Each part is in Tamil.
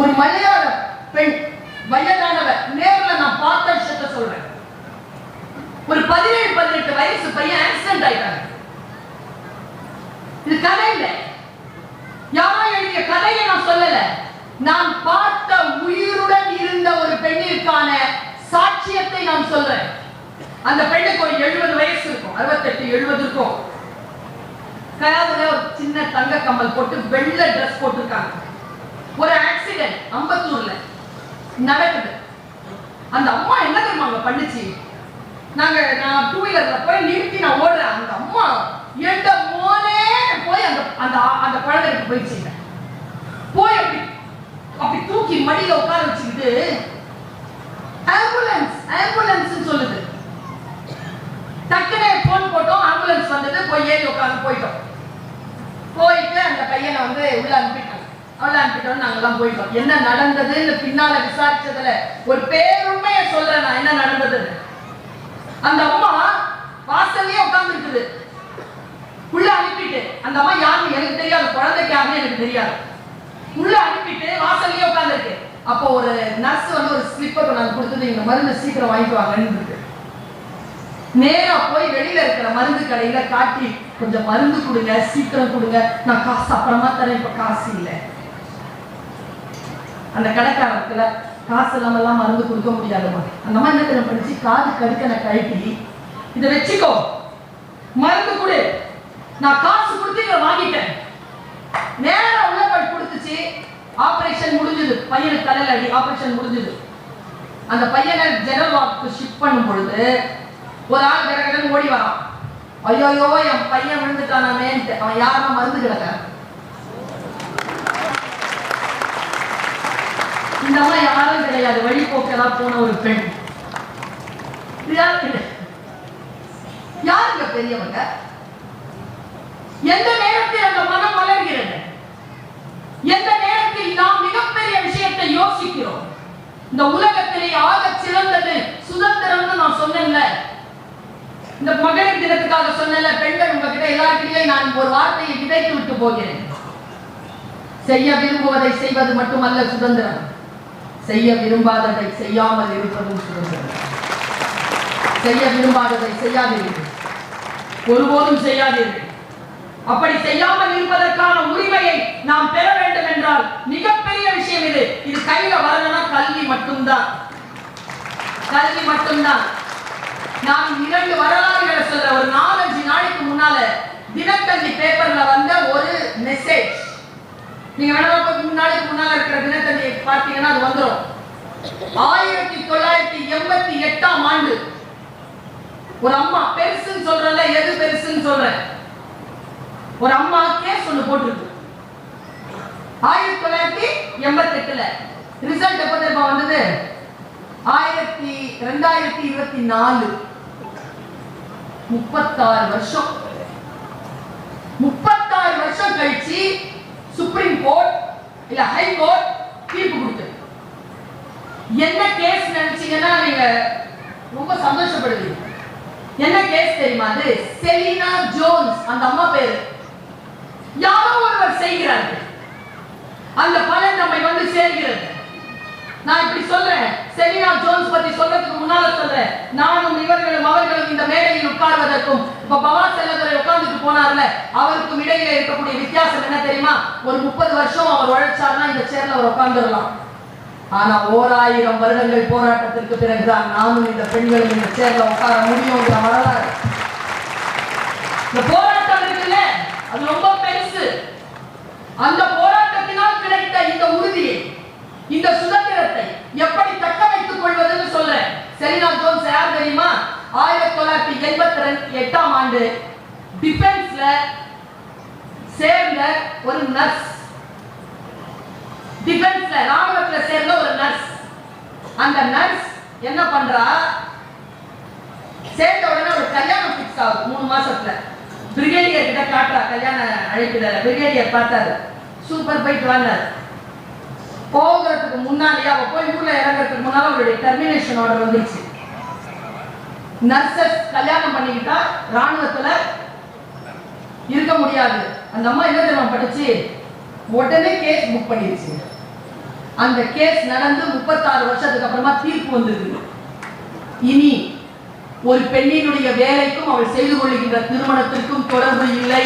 ஒரு மலையாள பெண் வயதானவர். நேர்ல நான் பார்த்த விஷயத்த சொல்றேன். ஒரு பதினேழு பதினெட்டு வயசு பையன் ஆக்சிடென்ட் ஆயிட்டாங்க இது கதை இல்லை. யாரோ எழுதிய கதையை நான் சொல்லல. நான் பார்த்த உயிருடன் இருந்த ஒரு பெண்ணிற்கான சாட்சியத்தை நான் சொல்றேன். அந்த பெண்ணுக்கு ஒரு எழுபது வயசு இருக்கும். அறுபத்தெட்டு எழுபது இருக்கும். காதுல ஒரு சின்ன தங்க கம்மல் போட்டு வெள்ளை ட்ரெஸ் போட்டிருக்காங்க. ஒரு ஆக்சிடென்ட் அம்பத்தூர்ல. நடக்குது. அந்த அம்மா என்ன தெரியுமா அங்க பண்ணுச்சு? நாங்க நான் டூ வீலர்ல போய் நிறுத்தி நான் ஓடுறேன். அந்த அம்மா எந்த மோனே போய் அந்த அந்த அந்த குழந்தைக்கு போயிடுச்சுங்க போய் அப்படி அப்படி தூக்கி மடியில உட்கார வச்சுக்கிட்டு ஆம்புலன்ஸ் ஆம்புலன்ஸ் சொல்லுது. டக்குனே போன் போட்டோம். ஆம்புலன்ஸ் வந்தது. போய் ஏறி உட்காந்து போயிட்டோம். போயிட்டு அந்த பையனை வந்து உள்ள அனுப்பிட்டாங்க உள்ள அனுப்பிட்டோம் நாங்கெல்லாம் போயிட்டோம். என்ன நடந்ததுன்னு பின்னால விசாரிச்சதுல ஒரு பேருண்மையை சொல்றேன் நான் என்ன நடந்தது அந்த அம்மா வாசல்லயே உட்கார்ந்து இருக்குது உள்ள அனுப்பிட்டு அந்த அம்மா யாருன்னு எனக்கு தெரியாது குழந்தைக்கு யாருன்னு எனக்கு தெரியாது. உள்ள அனுப்பிட்டு வாசல்லயே உட்கார்ந்துருக்கு. அப்போ ஒரு நர்ஸ் வந்து ஒரு ஸ்லிப்பர் கொண்டாந்து கொடுத்தது இந்த மருந்து சீக்கிரம் வாங்கிக்குவாங்கன்னு இருக்கு. நேரா போய் வெளியில இருக்கிற மருந்து கடையில காட்டி கொஞ்சம் மருந்து கொடுங்க சீக்கிரம் கொடுங்க. நான் காசு அப்புறமா தரேன் இப்ப காசு இல்லை. அந்த கடைக்காரத்துல காசு இல்லாம எல்லாம் மருந்து கொடுக்க முடியாதுமா அந்த அம்மா என்ன படிச்சு? காது கடுக்கனை கழட்டி இதை வச்சுக்கோ. மருந்து கொடு. நான் காசு கொடுத்து இதை வாங்கிட்டேன். நேரா உள்ள கொடுத்துச்சு. ஆபரேஷன் முடிஞ்சது. பையனுக்கு தலையில அடி. ஆபரேஷன் முடிஞ்சது. அந்த பையனை ஜெனரல் வார்டுக்கு ஷிஃப்ட் பண்ணும் பொழுது ஒரு ஆள் கடகடன்னு ஓடி வரான். ஐயோயோ என் பையன் விழுந்துட்டானாமேன்ட்டு. அவன் யாரும் மருந்து கிடக்க இந்த அம்மா யாரும் கிடையாது. வழிபோக்கலா போன ஒரு பெண். யாரு யாருங்க பெரியவங்க? எந்த நேரத்தில் அந்த மனம் வளர்கிறது எந்த நேரத்தில் நாம் மிகப்பெரிய விஷயத்தை யோசிக்கிறோம்? இந்த உலகத்திலே ஆக சிறந்தது சுதந்திரம்னு நான் சொன்னேன்ல. இந்த மகளிர் தினத்துக்காக சொன்னேன்ல பெண்கள் உங்ககிட்ட எல்லாருக்கிட்டே நான் ஒரு வார்த்தையை விதைத்து விட்டு போகிறேன். செய்ய விரும்புவதை செய்வது மட்டுமல்ல சுதந்திரம். செய்ய விரும்பாததை செய்யாமல் இருப்பதும் சுதந்திரம். செய்ய விரும்பாததை செய்யாதீர்கள். ஒருபோதும் செய்யாதீர்கள். அப்படி செய்யாமல் இருப்பதற்கான உரிமையை நாம் பெற வேண்டும் என்றால் மிகப்பெரிய விஷயம் இது. இது கையில வரணும்னா கல்வி மட்டும்தான். கல்வி மட்டும்தான். நான் இரண்டு வரலாறுகளை சொல்ல ஒரு நாலஞ்சு நாளைக்கு முன்னால தினத்தந்தி பேப்பர்ல வந்த ஒரு மெசேஜ் நீங்க வேணா போய் மூணு நாளைக்கு முன்னால இருக்கிற தினத்தந்தி பார்த்தீங்கன்னா அது வந்துடும் ஆயிரத்தி தொள்ளாயிரத்தி எண்பத்தி எட்டாம் ஆண்டு ஒரு அம்மா பெருசுன்னு சொல்றல எது பெருசுன்னு சொல்றேன். ஒரு அம்மா கேஸ் ஒண்ணு போட்டிருக்கு. ஆயிரத்தி தொள்ளாயிரத்தி எண்பத்தி எட்டுல ரிசல்ட் எப்ப தெரியுமா வந்தது? ஆயிரத்தி ரெண்டாயிரத்தி இருபத்தி நாலு. முப்பத்தாறு வருஷம் முப்பத்தாறு வருஷம் கழிச்சு சுப்ரீம் கோர்ட் இல்ல ஹை கோர்ட் தீர்ப்பு கொடுத்தது. என்ன கேஸ் நினைச்சீங்கன்னா நீங்க ரொம்ப சந்தோஷப்படுவீங்க. என்ன கேஸ் தெரியுமா அது? செலினா ஜோன்ஸ் அந்த அம்மா பேரு. யாரோ ஒருவர் செய்கிறார்கள். அந்த பலன் நம்மை வந்து சேர்கிறது. நான் இப்படி சொல்றேன். செலினா ஜோன்ஸ் பத்தி சொல்றதுக்கு முன்னால சொல்றேன். நானும் இவர்களும் அவர்களும் இந்த மேடையில் உட்கார்வதற்கும் இப்ப பவா செல்லதுரை உட்கார்ந்துட்டு போனார்ல அவருக்கும் இடையில இருக்கக்கூடிய வித்தியாசம் என்ன தெரியுமா? ஒரு முப்பது வருஷம் அவர் உழைச்சார்னா இந்த சேர்ல அவர் உட்கார்ந்துடலாம். ஆனா ஓராயிரம் வருடங்கள் போராட்டத்திற்கு பிறகுதான் நானும் இந்த பெண்களும் இந்த சேர்ல உட்கார முடியுங்கிற வரலாறு. இந்த போராட்டம் இருக்குல்ல அது ரொம்ப பெருசு. அந்த போராட்டத்தினால் கிடைத்த இந்த உறுதியை இந்த சுதந்திரத்தை எப்படி தக்க வைத்துக் கொள்வதுன்னு சொல்றேன் செலினா ஜோன்ஸ் யார் தெரியுமா? ஆயிரத்தி தொள்ளாயிரத்தி எண்பத்தி ரெண்டு எட்டாம் ஆண்டு டிஃபென்ஸ்ல சேர்ந்த ஒரு நர்ஸ் டிஃபென்ஸ்ல ராணுவத்துல சேர்ந்த ஒரு நர்ஸ் அந்த நர்ஸ் என்ன பண்றா? சேர்ந்த உடனே ஒரு கல்யாணம் ஃபிக்ஸ் ஆகுது மூணு மாசத்துல. பிரிகேடியர் கிட்ட காட்டுறா கல்யாண அழைப்பிதழ பிரிகேடியர் பார்த்தாரு. சூப்பர் போயிட்டு வந்தார் போகிறதுக்கு முன்னாடியே அவள் போய் ஊர்ல இறங்குறதுக்கு முன்னால் அவருடைய டெர்மினேஷன் ஆர்டர் வந்துருச்சு. நர்சஸ் கல்யாணம் பண்ணிக்கிட்டா ராணுவத்தில் இருக்க முடியாது. அந்த அம்மா என்ன தெரியுமா படிச்சு? உடனே கேஸ் புக் பண்ணிருச்சு. அந்த கேஸ் நடந்து முப்பத்தாறு வருஷத்துக்கு அப்புறமா தீர்ப்பு வந்தது. இனி ஒரு பெண்ணினுடைய வேலைக்கும் அவள் செய்து கொள்கின்ற திருமணத்திற்கும் தொடர்பு இல்லை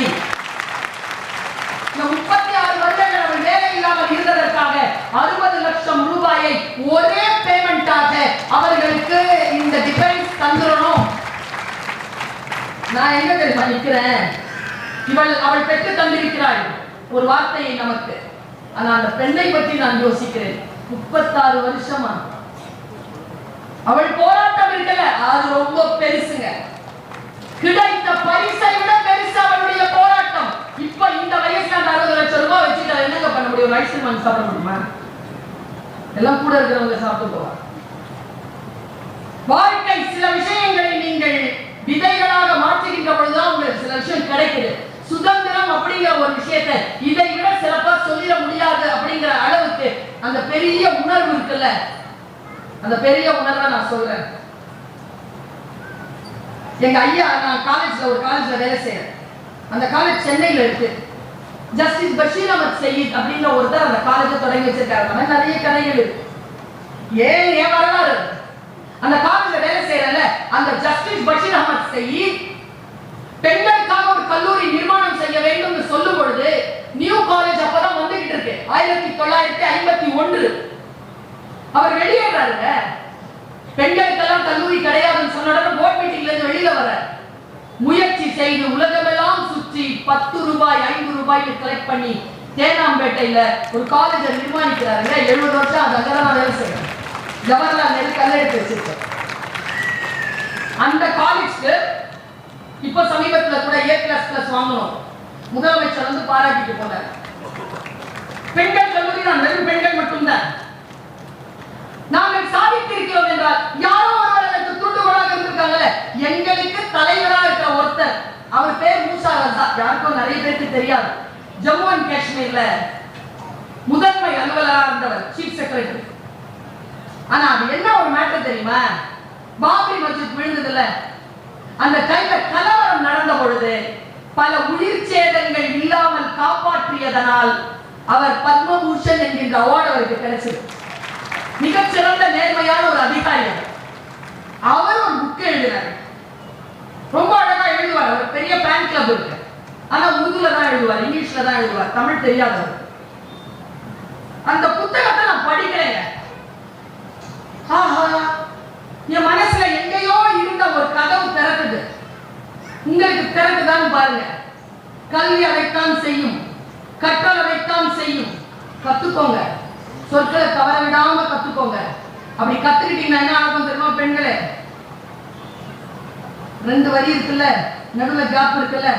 இந்த முப்பத்தி ஆறு வருடங்கள் அவள் வேலை இல்லாமல் இருந்ததற்காக அறுபது லட்சம் ரூபாயை ஒரே பேமெண்டாக அவர்களுக்கு இந்த டிஃபரன்ஸ் தந்துடணும் நான் எங்க தெரியுமா நிக்கிறேன்? இவள் அவள் பெற்று தந்திருக்கிறாள். ஒரு வார்த்தையை நமக்கு. ஆனா அந்த பெண்ணை பற்றி நான் யோசிக்கிறேன். முப்பத்தாறு வருஷமா. அவள் போராட்டம் இருக்கல. அது ரொம்ப பெருசுங்க. கிடைத்த பரிசை விட பெருசு அவளுடைய போராட்டம். இப்ப இந்த வயசுல அந்த அறுபது லட்சம் ரூபாய் வச்சுட்டு அதை என்னங்க பண்ண முடியும்? ஐஸ்கிரீம் வாங்கி சாப்பிட முடியுமா? எல்லாம் கூட இருக்கிறவங்க சாப்பிட்டு போவாங்க. வாழ்க்கை சில விஷயங்களை நீங்கள் விதைகளாக மாற்றுகின்ற பொழுதுதான் உங்களுக்கு சில விஷயம் கிடைக்குது. சுதந்திரம் அப்படிங்கிற ஒரு விஷயத்தை இதை விட சிறப்பா சொல்லிட முடியாது அப்படிங்கிற அளவுக்கு அந்த பெரிய உணர்வு இருக்குல்ல? அந்த பெரிய உணர்வை நான் சொல்றேன். எங்க ஐயா நான் காலேஜ்ல ஒரு காலேஜ்ல வேலை செய்யறேன் அந்த காலேஜ் சென்னையில இருக்கு. ஜஸ்டிஸ் பஷீர் அஹமத் சயீத் அப்படின்ற ஒருத்தர் அந்த காலேஜ் தொடங்கி வச்சிருக்காரு. மாதிரி நிறைய கதைகள் இருக்கு. ஏன் ஏன் வரலாறு? அந்த காலேஜ்ல வேலை செய்யறல அந்த ஜஸ்டிஸ் பஷீர் அகமத் சயீத் பெண்களுக்காக ஒரு கல்லூரி நிர்மாணம் செய்ய வேண்டும் சொல்லும் பொழுது நியூ காலேஜ் அப்பதான் வந்துகிட்டு இருக்கு. ஆயிரத்தி தொள்ளாயிரத்தி ஐம்பத்தி ஒன்று. அவர் வெளியேறாருங்க. பெண்களுக்கெல்லாம் கல்லூரி கிடையாதுன்னு சொன்ன உடனே போர்ட் மீட்டிங்ல இருந்து வெளியில வர முயற்சி செய்து உலகமெல்லாம் சுற்றி பத்து ரூபாய் ஐந்து ரூபாய்க்கு கலெக்ட் பண்ணி தேனாம்பேட்டையில ஒரு காலேஜை நிர்மாணிக்கிறாருங்க. எழுபது வருஷம் அது அங்கே வேலை செய்யணும் ஜவஹர்லால் நேரு கல்லெடுத்து வச்சிருக்கோம் அந்த காலேஜ்க்கு இப்போ சமீபத்துல கூட ஏ கிளாஸ் கிளாஸ் வாங்கணும் முதலமைச்சர் வந்து பாராட்டிட்டு போனார். பெண்கள் கல்லூரி நான் வெறும் பெண்கள் மட்டும்தான். நாங்கள் சாதித்திருக்கிறோம் என்றால் யாரோ எங்களுக்கு தூண்டுகோலாக இருந்திருக்காங்கல்ல. எங்களுக்கு தலைவரா இருக்கிற ஒருத்தர் அவர் பேர் மூசா ரசா. யாருக்கும் நிறைய பேருக்கு தெரியாது. ஜம்மு அண்ட் காஷ்மீர்ல முதன்மை அலுவலரா இருந்தவர் சீஃப் செக்ரட்டரி ஆனா அது என்ன ஒரு மேட்டர் தெரியுமா? பாபரி மஸ்ஜித் விழுந்ததுல அந்த கையில கலவரம் நடந்த பொழுது பல உயிர் சேதங்கள் இல்லாமல் காப்பாற்றியதனால் அவர் பத்மபூஷன் என்கின்ற அவார்டு அவருக்கு கிடைச்சது. மிகச்சிறந்த நேர்மையான ஒரு அதிகாரி அவர். ஒரு புக் எழுதினார். ரொம்ப அழகா எழுதுவார். அவர் பெரிய ஃபேன் கிளப் இருக்கு. ஆனா உருதுல தான் எழுதுவார் இங்கிலீஷ்ல தான் எழுதுவார் தமிழ் தெரியாதவர். அந்த புத்தகத்தை நான் படிக்கிறேங்க ஆஹா என் மனசுல எங்கேயோ இருந்த ஒரு கதவு திறக்குது. உங்களுக்கு திறக்குதான்னு பாருங்க. கல்வி அதைத்தான் செய்யும். கற்றல் அதைத்தான் செய்யும். கத்துக்கோங்க. சொற்களை தவற விடாம கத்துக்கோங்க. அப்படி கத்துக்கிட்டீங்கன்னா என்ன ஆகும் தெரியுமா பெண்களே? ரெண்டு வரி இருக்குல்ல நடுவுல கேப் இருக்குல்ல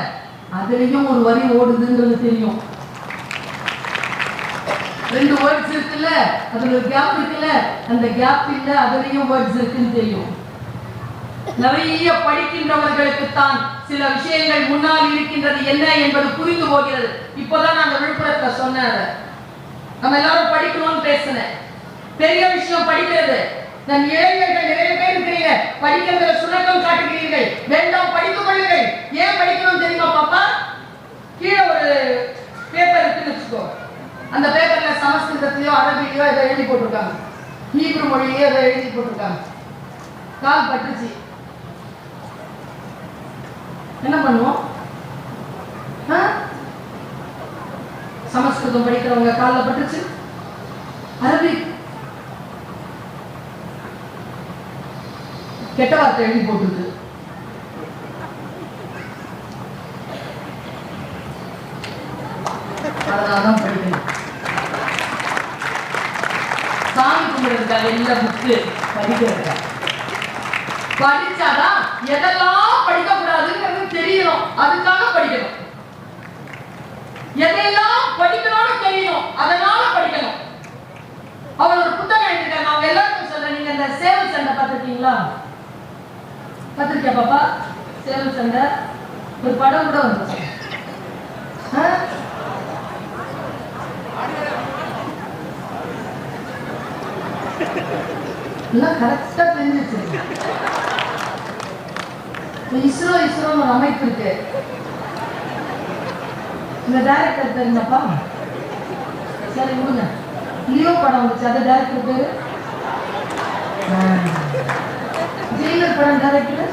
அதுலயும் ஒரு வரி ஓடுதுன்றது தெரியும். ரெண்டு வேர்ட்ஸ் இருக்குல்ல அதுல ஒரு கேப் இருக்குல்ல அந்த கேப் இல்ல அதுலயும் வேர்ட்ஸ் இருக்குன்னு தெரியும். நிறைய படிக்கின்றவர்களுக்கு தான் சில விஷயங்கள் முன்னால் இருக்கின்றது என்ன என்பது புரிந்து போகிறது. இப்போதான் நான் அந்த விழுப்புரத்துல சொன்னேன் நம்ம எல்லாரும் படிக்கணும்னு பேசினேன். பெரிய விஷயம் படிக்கிறது. நம் இளைஞர்கள் நிறைய பேர் இருக்கிறீங்க. படிக்கிறதுல சுணக்கம் காட்டுகிறீர்கள். வேண்டாம் படித்துக் கொள்ளுங்கள். ஏன் படிக்கணும் தெரியுமா பாப்பா? கீழே ஒரு பேப்பர் இருக்குன்னு வச்சுக்கோ. அந்த பேப்பர்ல சமஸ்கிருதத்திலயோ அரபிலையோ இதை எழுதி போட்டிருக்காங்க. ஹீப்ரு மொழியிலயோ இதை எழுதி போட்டிருக்காங்க. கால் பட்டுச்சு. என்ன பண்ணுவோம்? சமஸ்கிருதம் படிக்கிறவங்க காலில் பட்டுச்சு. அரபிக் கெட்ட வார்த்தை எழுதி போட்டுருக்கு. அதனாலதான் படிக்கணும். சாமி கும்பிடுறதுக்காக இல்ல புக்கு படிக்கிறதுக்காக. படிச்சாதான் எதெல்லாம் படிக்க கூடாதுங்கிறது தெரியணும். அதுக்காக படிக்கணும். எதையெல்லாம் படிக்கணும்னு தெரியணும். அதனால படிக்கணும். அவர் ஒரு புத்தகம் எழுதிருக்காரு நான் எல்லாருக்கும் சொல்றேன். நீங்க இந்த சேவை சண்டை பார்த்திருக்கீங்களா? பார்த்திருக்கியா பாப்பா? சேவல் சண்டை. ஒரு படம் கூட வந்துச்சு. எல்லாம் கரெக்டா தெரிஞ்சிச்சு. இஸ்ரோ இஸ்ரோ ஒரு அமைப்பு இருக்கு. இந்த டைரக்டர் தெரிஞ்சப்பா சரி விடுங்க லியோ படம் வந்துச்சு. அது டைரக்டர் பேரு? ஜெயிலர் படம் டைரக்டர்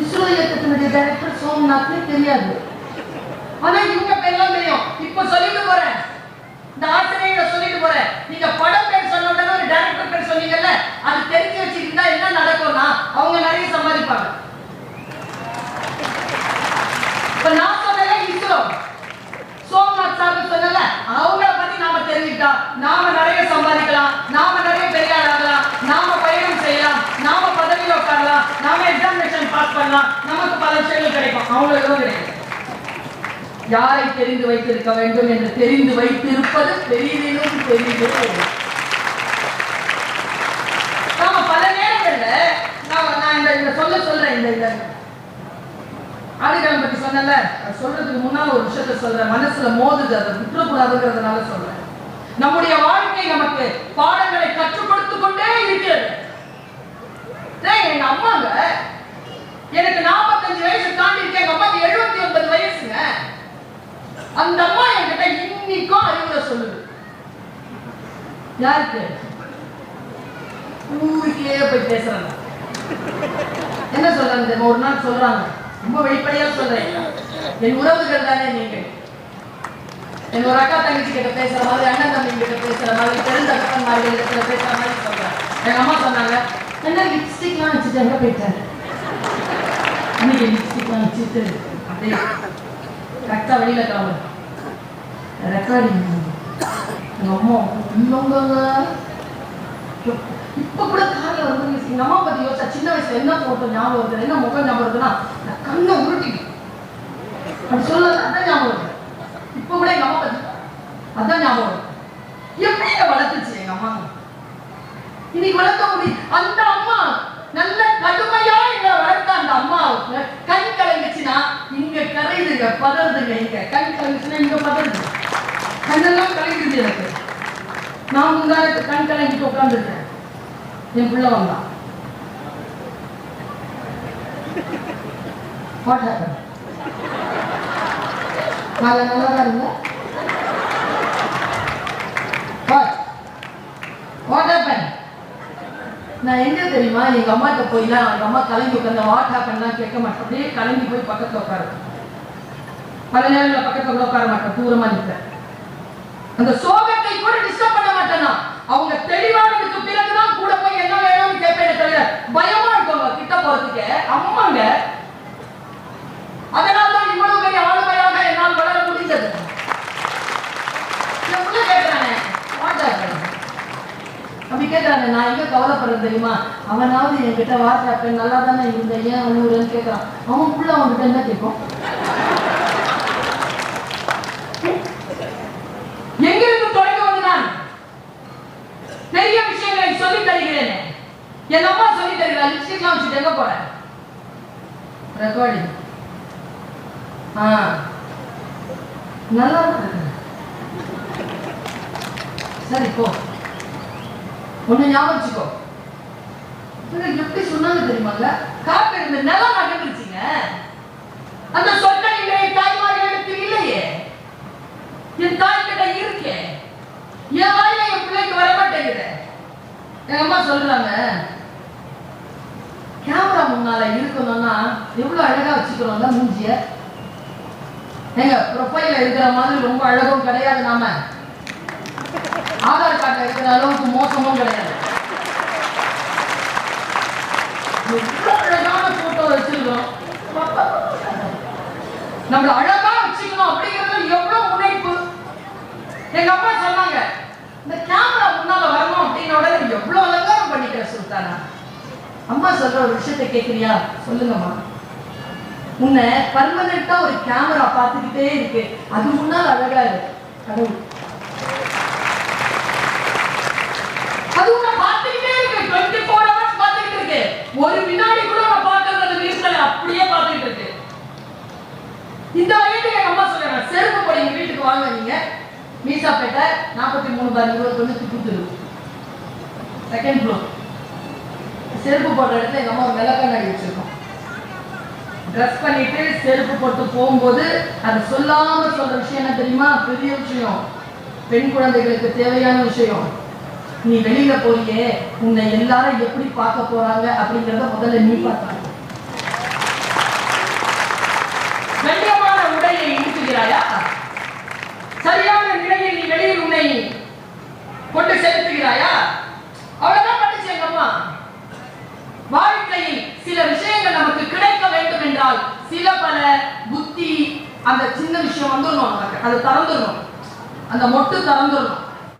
இஸ்ரோ இயக்கத்தினுடைய டைரக்டர் சோம்நாத்னு தெரியாது. ஆனா இவங்க பேர்லாம் தெரியும். இப்ப சொல்லிட்டு போறேன். இந்த ஆசிரியரை சொல்லிட்டு போறேன். நீங்க படம் பேர் சொன்ன உடனே ஒரு டைரக்டர் பேர் சொன்னீங்கல்ல அது தெரிஞ்சு வச்சுக்கிட்டா என்ன நடக்கும்னா அவங்க நிறைய சம்பாதிப்பாங்க. இப்ப நான் சொன்னல இஸ்ரோ. சோம்நாத் சார் சொன்னல அவங்கள பத்தி நாம தெரிஞ்சுக்கிட்டா நாம நிறைய சம்பாதிக்கலாம் நாம நிறைய பெரிய நாம பயணம் செய்யலாம் நாம பதவியில் உட்காரலாம் நாம எக்ஸாமினேஷன் பாஸ் பண்ணலாம் நமக்கு பல விஷயங்கள் கிடைக்கும். அவங்களுக்கு கிடைக்கும் யாரை தெரிந்து வைத்திருக்க வேண்டும் என்று தெரிந்து வைத்திருப்பது பெரிதிலும் பெரிது நாம பல நேரங்கள்ல நாம நான் இந்த இந்த சொல்ல சொல்றேன் இந்த இந்த. ஆதிகாலம் பத்தி சொன்னல சொல்றதுக்கு முன்னால ஒரு விஷயத்த சொல்றேன். மனசுல மோதுது அதை விட்டுறக்கூடாதுங்கிறதுனால சொல்றேன். நம்முடைய வாழ்க்கை நமக்கு பாடங்களை கற்றுக் கொடுத்து கொண்டே இருக்கிறது. எங்க அம்மாங்க எனக்கு நாற்பத்தஞ்சு வயசு தாண்டி இருக்கு. எங்க அம்மாக்கு எழுபத்தி ஒன்பது வயசுங்க. அந்த அம்மா என்கிட்ட இன்னைக்கும் அறிவுரை சொல்லுது. யாருக்கு? ஊருக்கே போய் பேசுறாங்க. என்ன சொல்றாங்க ஒரு நாள் சொல்றாங்க. ரொம்ப வெளிப்படையா சொல்றேன். என் உறவுகள் தானே நீங்கள். என்னோட அக்கா தங்கச்சி கிட்ட பேசுற மாதிரி அண்ணன் தம்பி கிட்ட பேசுற மாதிரி தெரிந்த மாதிரி இடத்துல பேசுற மாதிரி சொல்றேன். எங்க அம்மா சொன்னாங்க என்ன லிப்ஸ்டிக்லாம் வச்சுட்டு எங்க போயிட்டாரு? இன்னைக்கு லிப்ஸ்டிக்லாம் வச்சுட்டு அப்படியே கரெக்டா வெளியில காவல் ரெக்கார்டிங் எங்க அம்மா இன்னொங்க இப்ப கூட கார்ல வந்து எங்க அம்மா பத்தி யோசிச்சா சின்ன வயசுல என்ன போட்டோ ஞாபகம் வருது என்ன முகம் ஞாபகம் இருக்குன்னா கண்ணை உருட்டி அப்படி சொல்ல அதான் ஞாபகம் இப்ப கூட எங்க அம்மா அதான் ஞாபகம் எப்படி என்ன வளர்த்துச்சு எங்க அம்மா? இன்னைக்கு வளர்க்க முடியும் அந்த அம்மா நல்ல கடுமையா எங்களை வளர்த்த அந்த அம்மாவுக்கு கண் கலங்குச்சுன்னா இங்க கரையுதுங்க பதறுதுங்க இங்க கண் கலங்குச்சுன்னா இங்க பதறுது. கண்ணெல்லாம் கலங்குது எனக்கு. நான் முந்தாரத்து கண் கலங்கிட்டு உட்காந்துருக்கேன் என் பிள்ளை வந்தான் What happened? நாங்க நல்லா தான் இருங்க நான் எங்க தெரியுமா? எங்க அம்மாட்ட போயிலாம் எங்க அம்மா கலங்கி உட்காந்து வாட் ஹேப்பன்லாம் கேட்க மாட்டேன். அப்படியே கலங்கி போய் பக்கத்துல உட்காரு. பல நேரங்களில் பக்கத்துல உட்கார மாட்டேன். தூரமா நிற்பேன் அந்த சோகத்தை கூட டிஸ்டர்ப் பண்ண மாட்டேன் அவங்க தெளிவானதுக்கு பிறகுதான் கூட போய் என்ன வேணும்னு கேட்பேன் தவிர பயமா இருக்கவங்க கிட்ட போறதுக்கு. அம்மாங்க. அதனால தான் இவ்வளவு பெரிய ஆள் வளர முடிந்தது அப்படி கேட்கறாங்க நான் எங்க கவலைப்படுறது தெரியுமா அவனாவது என்கிட்ட வாட்ஸ்அப் நல்லா தானே இருந்தேன் ஏன் அழுகுறேன்னு கேட்கறான் அவன் புள்ள அவன்கிட்ட என்ன கேட்கும் எங்கிருந்து தொடங்கி வந்து நான் பெரிய விஷயங்களை சொல்லி தருகிறேன் என் அம்மா சொல்லி தருகிறா லிப்ஸ்டிக்லாம் வச்சுட்டு எங்க போறேன் ரெக்கார்டிங் ஆ நல்லா சரி போ. ஒண்ணு ஞாபகம் வச்சுக்கோ. இவங்க எப்படி சொன்னாங்க தெரியுமாங்க காப்பி இருந்த நிலம் நகர்ந்துச்சுங்க அந்த சொற்கள் இன்றைய எனக்கு இல்லையே. என் தாய் கிட்ட இருக்கே. என் வாயில என் பிள்ளைக்கு வர மாட்டேங்குது எங்க அம்மா சொல்றாங்க கேமரா முன்னால இருக்கணும்னா எவ்வளவு அழகா வச்சுக்கிறோம்ல மூஞ்சிய? எங்க ப்ரொஃபைல இருக்கிற மாதிரி ரொம்ப அழகும் கிடையாது நாம. ஆதார் கார்டுல இருக்கிற அளவுக்கு மோசமும் கிடையாது. எவ்வளவு அழகான போட்டோ வச்சிருக்கோம். நம்மள அழகா வச்சுக்கணும் அப்படிங்கிறது எவ்வளவு முனைப்பு. எங்க அம்மா சொன்னாங்க இந்த கேமரா முன்னால வரணும் அப்படின்னு உடனே எவ்வளவு அலங்காரம் பண்ணிக்கிற சுல்தானா? அம்மா சொல்ற ஒரு விஷயத்தை கேட்கிறியா சொல்லுங்கம்மா. உன்னை பர்மனண்டா ஒரு கேமரா பார்த்துக்கிட்டே இருக்கு. அது முன்னால் அழகா இருக்கு. கடவுள். அது உன்னை பார்த்துக்கிட்டே இருக்கு. டுவெண்ட்டி ஃபோர் ஹவர்ஸ் பார்த்துக்கிட்டு இருக்கு. ஒரு வினாடி கூட நான் பார்க்கறது அந்த நியூஸ்ல அப்படியே பார்த்துக்கிட்டு இருக்கு. இந்த வயது எங்க அம்மா சொல்றாங்க செருப்பு போட எங்க வீட்டுக்கு வாங்க நீங்க. மீசாப்பேட்டை நாற்பத்தி மூணு பார் இருபத்தொன்னு திப்புத்தூர் செகண்ட் ஃப்ளோர் செருப்பு போடுற இடத்துல எங்க அம்மா ஒரு விளக்கண்ணாடி வச்சிருக்கோம். ட்ரெஸ் பண்ணிட்டு செருப்பு போட்டு போகும்போது அதை சொல்லாம சொல்ற விஷயம் என்ன தெரியுமா? பெரிய விஷயம். பெண் குழந்தைகளுக்கு தேவையான விஷயம். நீ வெளியில போறியே உன்னை எல்லாரும் எப்படி பார்க்க போறாங்க அப்படிங்கறத முதல்ல நீ பார்த்தாங்க கண்ணியமான உடையை உடுத்துகிறாயா சரியான நிலையில் நீ வெளியில் உன்னை கொண்டு செலுத்துகிறாயா? அவ்வளவுதான் பண்ணிச்சு எங்க அம்மா வாழ்க்கையில் சில விஷயம் என்றால் சில பல புத்தி அந்த சின்ன விஷயம் வந்துடணும் நமக்கு அது திறந்துடணும். அந்த மொட்டு திறந்துடணும்.